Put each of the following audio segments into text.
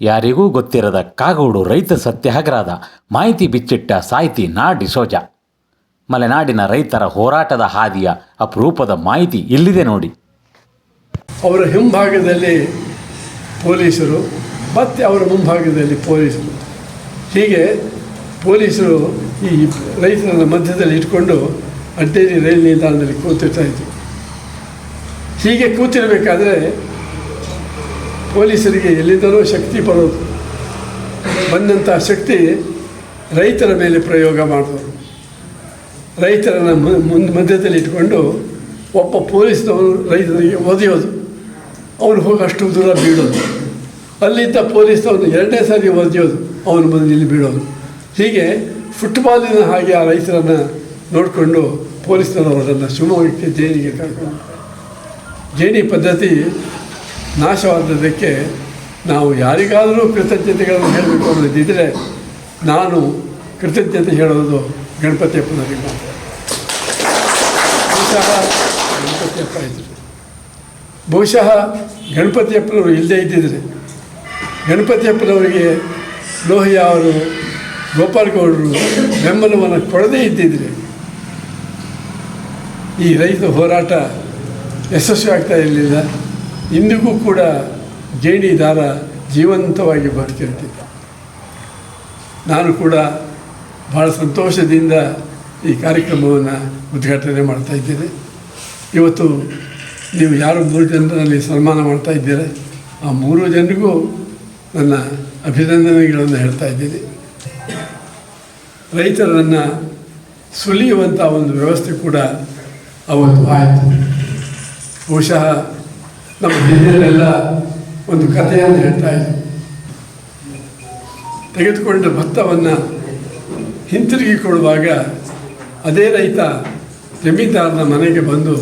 ಯಾರಿಗೂ ಗೊತ್ತಿರದ ಕಾಗೋಡು ರೈತ ಸತ್ಯಾಗ್ರಹದ ಮಾಹಿತಿ ಬಿಚ್ಚಿಟ್ಟ ಸಾಹಿತಿ ನಾ ಡಿಸೋಜ ಮಲೆನಾಡಿನ ರೈತರ ಹೋರಾಟದ ಹಾದಿಯ ಅಪರೂಪದ ಮಾಹಿತಿ ಇಲ್ಲಿದೆ ನೋಡಿ. ಅವರ ಹಿಂಭಾಗದಲ್ಲಿ ಪೊಲೀಸರು, ಮತ್ತು ಅವರ ಮುಂಭಾಗದಲ್ಲಿ ಪೊಲೀಸರು. ಹೀಗೆ ಪೊಲೀಸರು ಈ ರೈತನ ಮಧ್ಯದಲ್ಲಿ ಇಟ್ಕೊಂಡು ಅಡ್ಡೇರಿ ರೈಲು ನಿಲ್ದಾಣದಲ್ಲಿ ಕೂತಿರ್ತಾ ಇದ್ರು. ಹೀಗೆ ಕೂತಿರಬೇಕಾದ್ರೆ ಪೊಲೀಸರಿಗೆ ಎಲ್ಲಿಂದಲೂ ಶಕ್ತಿ ಬರೋದು. ಬಂದಂಥ ಶಕ್ತಿ ರೈತರ ಮೇಲೆ ಪ್ರಯೋಗ ಮಾಡೋದು ರೈತರನ್ನು ಮುಂದೆ ಮಧ್ಯದಲ್ಲಿ ಇಟ್ಕೊಂಡು ಒಬ್ಬ ಪೊಲೀಸ್ನವನು ರೈತರಿಗೆ ಒದೆಯೋದು. ಅವನು ಹೋಗಿ ಅಷ್ಟು ದೂರ ಬೀಳೋದು. ಅಲ್ಲಿದ್ದ ಪೊಲೀಸ್ನವನು ಎರಡನೇ ಸಾರಿ ಒದೆಯೋದು. ಅವನು ಬಂದು ಇಲ್ಲಿ ಬೀಳೋದು. ಹೀಗೆ ಫುಟ್ಬಾಲಿನ ಹಾಗೆ ಆ ರೈತರನ್ನು ನೋಡಿಕೊಂಡು ಪೊಲೀಸ್ನವರನ್ನು ಶಿವಮೊಗ್ಗಕ್ಕೆ ಜೇನಿಗೆ ಕರ್ಕೊಂಡು ಜೇನಿ ಪದ್ಧತಿ ನಾಶವಾದದ್ದಕ್ಕೆ ನಾವು ಯಾರಿಗಾದರೂ ಕೃತಜ್ಞತೆಗಳನ್ನು ಹೇಳಬೇಕು ಅನ್ನೋದಿದ್ದರೆ ನಾನು ಕೃತಜ್ಞತೆ ಹೇಳೋದು ಗಣಪತಿ ಅಪ್ಪನವರಿಗೆ ಮಾತ್ರ ಬಹುಶಃ ಗಣಪತಿ ಅಪ್ಪ ಇದ್ದರು ಬಹುಶಃ ಗಣಪತಿ ಅಪ್ಪನವರು ಇಲ್ಲದೇ ಇದ್ದಿದ್ದರೆ ಗಣಪತಿ ಅಪ್ಪನವರಿಗೆ ಲೋಹಿಯ ಅವರು, ಗೋಪಾಲಗೌಡರು ಬೆಂಬಲವನ್ನು ಕೊಡದೇ ಇದ್ದಿದ್ದರೆ ಈ ರೈತ ಹೋರಾಟ ಯಶಸ್ವಿ ಆಗ್ತಾ ಇರಲಿಲ್ಲ. ಇಂದಿಗೂ ಕೂಡ ಜೇಡಿ ದಾರ ಜೀವಂತವಾಗಿ ಬದುಕಿರ್ತಿದ್ದ ನಾನು ಕೂಡ ಭಾಳ ಸಂತೋಷದಿಂದ ಈ ಕಾರ್ಯಕ್ರಮವನ್ನು ಉದ್ಘಾಟನೆ ಮಾಡ್ತಾ ಇದ್ದೇನೆ. ಇವತ್ತು ನೀವು ಯಾರು ಮೂರು ಜನರಲ್ಲಿ ಸನ್ಮಾನ ಮಾಡ್ತಾ ಇದ್ದೀರಾ, ಆ ಮೂರು ಜನರಿಗೂ ನನ್ನ ಅಭಿನಂದನೆಗಳನ್ನು ಹೇಳ್ತಾ ಇದ್ದೀನಿ. ರೈತರನ್ನು ಸುಲಿಯುವಂಥ ಒಂದು ವ್ಯವಸ್ಥೆ ಕೂಡ ಅವತ್ತು ಆಯಿತು. ಬಹುಶಃ ನಮ್ಮ ಹಿರಿಯರೆಲ್ಲ ಒಂದು ಕಥೆಯನ್ನು ಹೇಳ್ತಾ ಇದ್ರು. ತೆಗೆದುಕೊಂಡ ಭತ್ತವನ್ನು ಹಿಂತಿರುಗಿ ಕೊಡುವಾಗ ಅದೇ ರೈತ ಜಮೀನ್ದಾರನ ಮನೆಗೆ ಬಂದು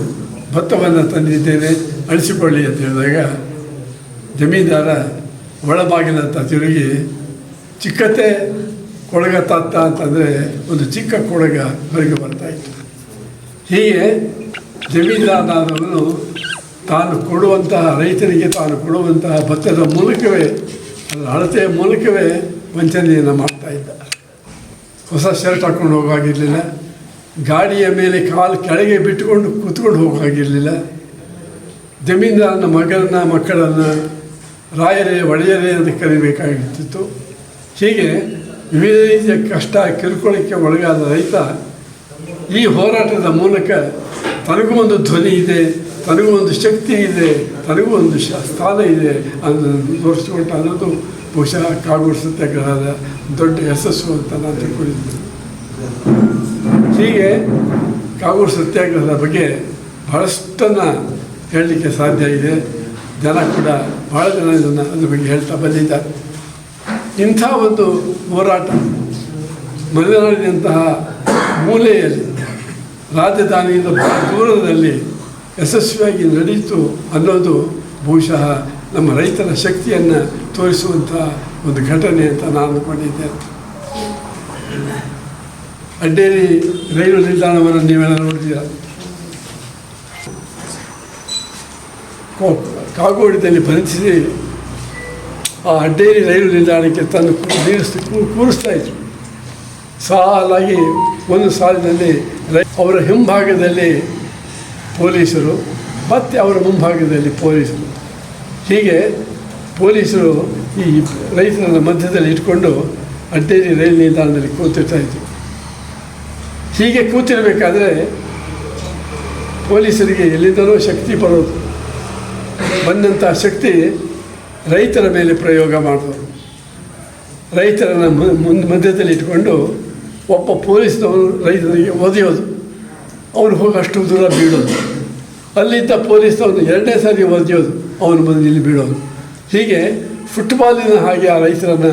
ಭತ್ತವನ್ನು ತಂದಿದ್ದೇನೆ, ಅಳಿಸಿಕೊಳ್ಳಿ ಅಂತ ಹೇಳಿದಾಗ ಜಮೀನ್ದಾರ ಒಳಬಾಗಿಲಂತ ತಿರುಗಿ ಚಿಕ್ಕತೆ ಕೊಳಗ ತಾತ ಅಂತಂದರೆ ಒಂದು ಚಿಕ್ಕ ಕೊಳಗ ಹೊರಗೆ ಬರ್ತಾಯಿತ್ತು ಹೀಗೆ ಜಮೀನ್ದಾರನಾದವನು ತಾನು ಕೊಡುವಂತಹ ರೈತನಿಗೆ ತಾನು ಕೊಡುವಂತಹ ಭತ್ತದ ಮೂಲಕವೇ ಅದರ ಅಳತೆಯ ಮೂಲಕವೇ ವಂಚನೆಯನ್ನು ಮಾಡ್ತಾ ಇದ್ದ. ಹೊಸ ಶರ್ಟ್ ಹಾಕ್ಕೊಂಡು ಹೋಗಾಗಿರಲಿಲ್ಲ. ಗಾಡಿಯ ಮೇಲೆ ಕಾಲು ಕೆಳಗೆ ಬಿಟ್ಟುಕೊಂಡು ಕೂತ್ಕೊಂಡು ಹೋಗಾಗಿರಲಿಲ್ಲ. ಜಮೀನ್ದಾರನ ಮಗನ ಮಕ್ಕಳನ್ನು, ರಾಯರೇ, ಒಡೆಯರೇ ಅಂತ ಕರಿಬೇಕಾಗಿರ್ತಿತ್ತು. ಹೀಗೆ ವಿವಿಧ ರೀತಿಯ ಕಷ್ಟ ಕಿರುಕುಳಕ್ಕೆ ಒಳಗಾದ ರೈತ ಈ ಹೋರಾಟದ ಮೂಲಕ ತನಗೂ ಒಂದು ಧ್ವನಿ ಇದೆ. ತನಗೂ ಒಂದು ಶಕ್ತಿ ಇದೆ, ತನಗೂ ಒಂದು ಸ್ಥಾನ ಇದೆ. ಅನ್ನೋದನ್ನು ತೋರಿಸ್ಕೊಂಡ ಅನ್ನೋದು ಬಹುಶಃ ಕಾಗೋಡು ಸತ್ಯಾಗ್ರಹದ ದೊಡ್ಡ ಯಶಸ್ಸು ಅಂತ ನಾನು ತಿಳ್ಕೊಂಡಿದ್ದೆ ಹೀಗೆ ಕಾಗೋಡು ಸತ್ಯಾಗ್ರಹದ ಬಗ್ಗೆ ಬಹಳಷ್ಟನ್ನು ಹೇಳಲಿಕ್ಕೆ ಸಾಧ್ಯ ಇದೆ. ಜನ ಕೂಡ ಭಾಳ ಜನ ಇದನ್ನು ಅದ್ರ ಬಗ್ಗೆ ಹೇಳ್ತಾ ಬಂದಿದ್ದಾರೆ. ಇಂಥ ಒಂದು ಹೋರಾಟ ಮಲೆನಾಡಿನಂತಹ ಮೂಲೆಯಲ್ಲಿ, ರಾಜಧಾನಿಯಿಂದ ದೂರದಲ್ಲಿ ಯಶಸ್ವಿಯಾಗಿ ನಡೀತು ಅನ್ನೋದು ಬಹುಶಃ ನಮ್ಮ ರೈತರ ಶಕ್ತಿಯನ್ನು ತೋರಿಸುವಂಥ ಒಂದು ಘಟನೆ ಅಂತ ನಾನು ಅಂದ್ಕೊಂಡಿದ್ದೇನೆ ಅಡ್ಡೇರಿ ರೈಲು ನಿಲ್ದಾಣವನ್ನು ನೀವೆಲ್ಲ ನೋಡಿದ್ದೀರ? ಕಾಗೋಡಿದಲ್ಲಿ ಬಂಧಿಸಿ ಆ ಅಡ್ಡೇರಿ ರೈಲು ನಿಲ್ದಾಣಕ್ಕೆ ತಂದು ಕೂ- ಕೂರಿಸ್ತಾ ಇದ್ರು. ಸಾಲಾಗಿ ಒಂದು ಸಾಲಿನಲ್ಲಿ ರೈ, ಅವರ ಹಿಂಭಾಗದಲ್ಲಿ ಪೊಲೀಸರು, ಮತ್ತು ಅವರ ಮುಂಭಾಗದಲ್ಲಿ ಪೊಲೀಸರು. ಹೀಗೆ ಪೊಲೀಸರು ಈ ರೈತರನ್ನ ಮಧ್ಯದಲ್ಲಿ ಇಟ್ಕೊಂಡು ಅಡ್ಡೇರಿ ರೈಲು ನಿಲ್ದಾಣದಲ್ಲಿ ಕೂತಿರ್ತಾ ಇದ್ದರು ಹೀಗೆ ಕೂತಿರಬೇಕಾದ್ರೆ ಪೊಲೀಸರಿಗೆ ಎಲ್ಲಿಂದಲೂ ಶಕ್ತಿ ಬರೋದು. ಬಂದಂಥ ಶಕ್ತಿ ರೈತರ ಮೇಲೆ ಪ್ರಯೋಗ ಮಾಡಿದರು ರೈತರನ್ನು ಮುಂದೆ ಮಧ್ಯದಲ್ಲಿ ಇಟ್ಕೊಂಡು ಒಬ್ಬ ಪೊಲೀಸ್ನವರು ರೈತರಿಗೆ ಒದೆಯೋದು. ಅವನು ಹೋಗಿ ಅಷ್ಟು ದೂರ ಬೀಳೋದು. ಅಲ್ಲಿದ್ದ ಪೊಲೀಸ್ನವನು ಎರಡನೇ ಸಾರಿ ಒದೆಯೋದು ಅವನು ಬಂದು ಇಲ್ಲಿ ಬೀಳೋದು. ಹೀಗೆ ಫುಟ್ಬಾಲಿನ ಹಾಗೆ ಆ ರೈತರನ್ನು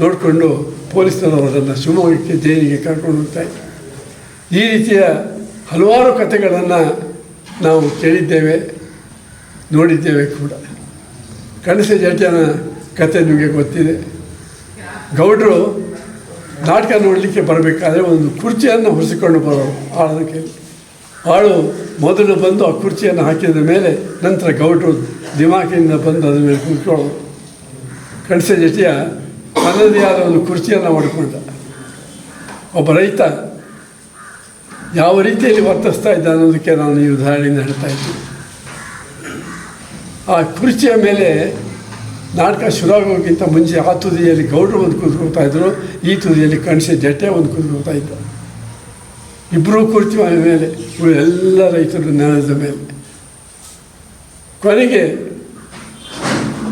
ನೋಡಿಕೊಂಡು ಪೊಲೀಸ್ನವರನ್ನು ಶಿವಮೊಗ್ಗಕ್ಕೆ ಜೈಲಿಗೆ ಕರ್ಕೊಂಡು ಹೋಗ್ತಾ ಈ ರೀತಿಯ ಹಲವಾರು ಕಥೆಗಳನ್ನು ನಾವು ಕೇಳಿದ್ದೇವೆ, ನೋಡಿದ್ದೇವೆ ಕೂಡ. ಕನಸ ಜಟನ ಕತೆ ನಿಮಗೆ ಗೊತ್ತಿದೆ. ಗೌಡರು ನಾಟಕ ನೋಡಲಿಕ್ಕೆ ಬರಬೇಕಾದ್ರೆ ಒಂದು ಕುರ್ಚಿಯನ್ನು ಹೊರಿಸಿಕೊಂಡು ಬರೋರು ಆಳದ ಆಳು ಮೊದಲು ಬಂದು ಆ ಕುರ್ಚಿಯನ್ನು ಹಾಕಿದ ಮೇಲೆ ನಂತರ ಗೌಡರು ದಿಮಾಕಿನಿಂದ ಬಂದು ಅದ್ರ ಮೇಲೆ ಕೂತ್ಕೊಳ್ಳೋರು. ಕಣಸೆ ಜಟಿಯ ತನ್ನದೇ ಆದ ಒಂದು ಕುರ್ಚಿಯನ್ನು ಮಾಡಿಕೊಂಡ ಒಬ್ಬ ರೈತ ಯಾವ ರೀತಿಯಲ್ಲಿ ವರ್ತಿಸ್ತಾ ಇದ್ದ ಅನ್ನೋದಕ್ಕೆ ನಾನು ಈ ಉದಾಹರಣೆಯಿಂದ ಹೇಳ್ತಾ ಇದ್ದೀನಿ. ಆ ಕುರ್ಚಿಯ ಮೇಲೆ ನಾಟಕ ಶುರುವಾಗೋಕ್ಕಿಂತ ಮುಂಚೆ ಆ ತುದಿಯಲ್ಲಿ ಗೌಡ್ರು ಒಂದು ಕೂತ್ಕೊಳ್ತಾ ಇದ್ರು, ಈ ತುದಿಯಲ್ಲಿ ಕಣಸೆ ಜಟ್ಟೆ ಒಂದು ಕೂತ್ಕೊಳ್ತಾ ಇದ್ದ ಇಬ್ಬರೂ ಕುರ್ಚಿ ಮೇಲೆ. ಎಲ್ಲ ರೈತರು ನೆಲದ ಮೇಲೆ. ಕೊನೆಗೆ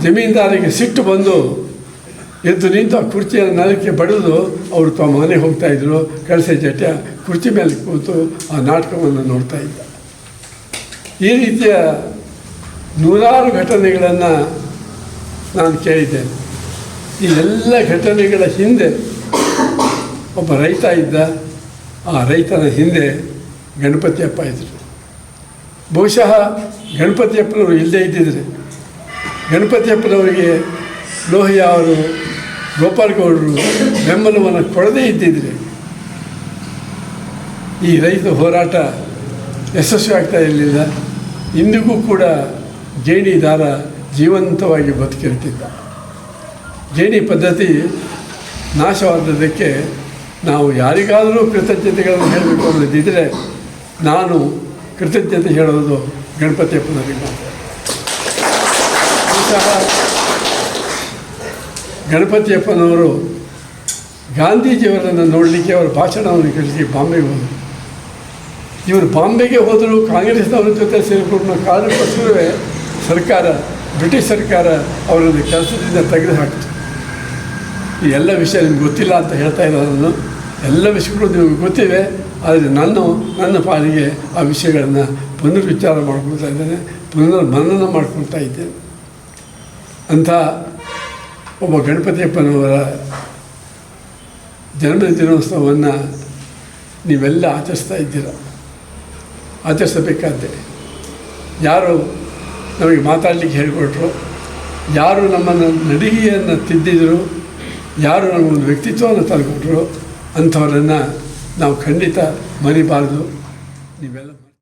ಜಮೀನ್ದಾರಿಗೆ ಸಿಟ್ಟು ಬಂದು ಎದ್ದು ನಿಂತು ಆ ಕುರ್ಚಿಯನ್ನು ನೆಲಕ್ಕೆ ಬಡಿದು ಅವರು ತಮ್ಮ ಮನೆಗೆ ಹೋಗ್ತಾ ಇದ್ರು. ಕಳಸೆ ಜಟ್ಟೆ ಕುರ್ಚಿ ಮೇಲೆ ಕೂತು ಆ ನಾಟಕವನ್ನು ನೋಡ್ತಾ ಇದ್ದ. ಈ ರೀತಿಯ ನೂರಾರು ಘಟನೆಗಳನ್ನು ನಾನು ಕೇಳಿದ್ದೇನೆ. ಈ ಎಲ್ಲ ಘಟನೆಗಳ ಹಿಂದೆ ಒಬ್ಬ ರೈತ ಇದ್ದ. ಆ ರೈತನ ಹಿಂದೆ ಗಣಪತಿಯಪ್ಪ ಇದ್ದರು ಬಹುಶಃ ಗಣಪತಿಯಪ್ಪನವರು ಇಲ್ಲದೇ ಇದ್ದಿದ್ರೆ ಗಣಪತಿಯಪ್ಪನವರಿಗೆ ಲೋಹಿಯ ಅವರು, ಗೋಪಾಲಗೌಡರು ಬೆಂಬಲವನ್ನು ಕೊಡದೇ ಇದ್ದಿದ್ರೆ ಈ ರೈತ ಹೋರಾಟ ಯಶಸ್ವಿ ಆಗ್ತಾ ಇರಲಿಲ್ಲ. ಇಂದಿಗೂ ಕೂಡ ಜೇಡಿ ದಾರ ಜೀವಂತವಾಗಿ ಬದುಕಿರ್ತಿದ್ದ ಜೇಡಿ ಪದ್ಧತಿ ನಾಶವಾದದ್ದಕ್ಕೆ ನಾವು ಯಾರಿಗಾದರೂ ಕೃತಜ್ಞತೆಗಳನ್ನು ಹೇಳಬೇಕು ಅನ್ನೋದಿದ್ದರೆ ನಾನು ಕೃತಜ್ಞತೆ ಹೇಳೋದು ಗಣಪತಿಯಪ್ಪನವರಿಗೆ ಮಾತ್ರ ಗಣಪತಿ ಗಣಪತಿಯಪ್ಪನವರು ಗಾಂಧೀಜಿಯವರನ್ನು ನೋಡಲಿಕ್ಕೆ ಅವರ ಭಾಷಣವನ್ನು ಕೇಳಲಿಕ್ಕೆ ಬಾಂಬೆಗೆ ಹೋದರು. ಇವರು ಬಾಂಬೆಗೆ ಹೋದರೂ ಕಾಂಗ್ರೆಸ್ನವರ ಜೊತೆ ಸೇರಿಕೊಂಡ ಕಾರಣಕ್ಕೋಸ್ಕರವೇ ಸರ್ಕಾರ, ಬ್ರಿಟಿಷ್ ಸರ್ಕಾರ ಅವರನ್ನು ಕೆಲಸದಿಂದ ತೆಗೆದು ಹಾಕಿತು ಈ ಎಲ್ಲ ವಿಷಯ ನಿಮ್ಗೆ ಗೊತ್ತಿಲ್ಲ ಅಂತ ಹೇಳ್ತಾ ಇಲ್ಲ ನಾನು ಎಲ್ಲ ವಿಷಯಗಳು ನಿಮಗೆ ಗೊತ್ತಿವೆ, ಆದರೆ ನಾನು, ನನ್ನ ಪಾಲಿಗೆ ಆ ವಿಷಯಗಳನ್ನು ಪುನರ್ವಿಚಾರ ಮಾಡ್ಕೊಳ್ತಾ ಇದ್ದೇನೆ ಪುನರ್ ಮನನ ಮಾಡ್ಕೊಳ್ತಾ ಇದ್ದೇನೆ. ಅಂಥ ಒಬ್ಬ ಗಣಪತಿಯಪ್ಪನವರ ಜನ್ಮ ದಿನೋತ್ಸವವನ್ನು ನೀವೆಲ್ಲ ಆಚರಿಸ್ತಾ ಇದ್ದೀರ? ಆಚರಿಸಬೇಕಾದ್ದೆ ಯಾರು ನಮಗೆ ಮಾತಾಡಲಿಕ್ಕೆ ಹೇಳಿಕೊಟ್ರು, ಯಾರು ನಮ್ಮನ್ನು ನಡಿಗೆಯನ್ನು ತಿದ್ದಿದ್ರು, ಯಾರು ಒಂದು ವ್ಯಕ್ತಿತ್ವವನ್ನು ತಂದುಕೊಟ್ರು ಅಂಥವರನ್ನು ನಾವು ಖಂಡಿತ ಮರಿಬಾರ್ದು. ನೀವೆಲ್ಲ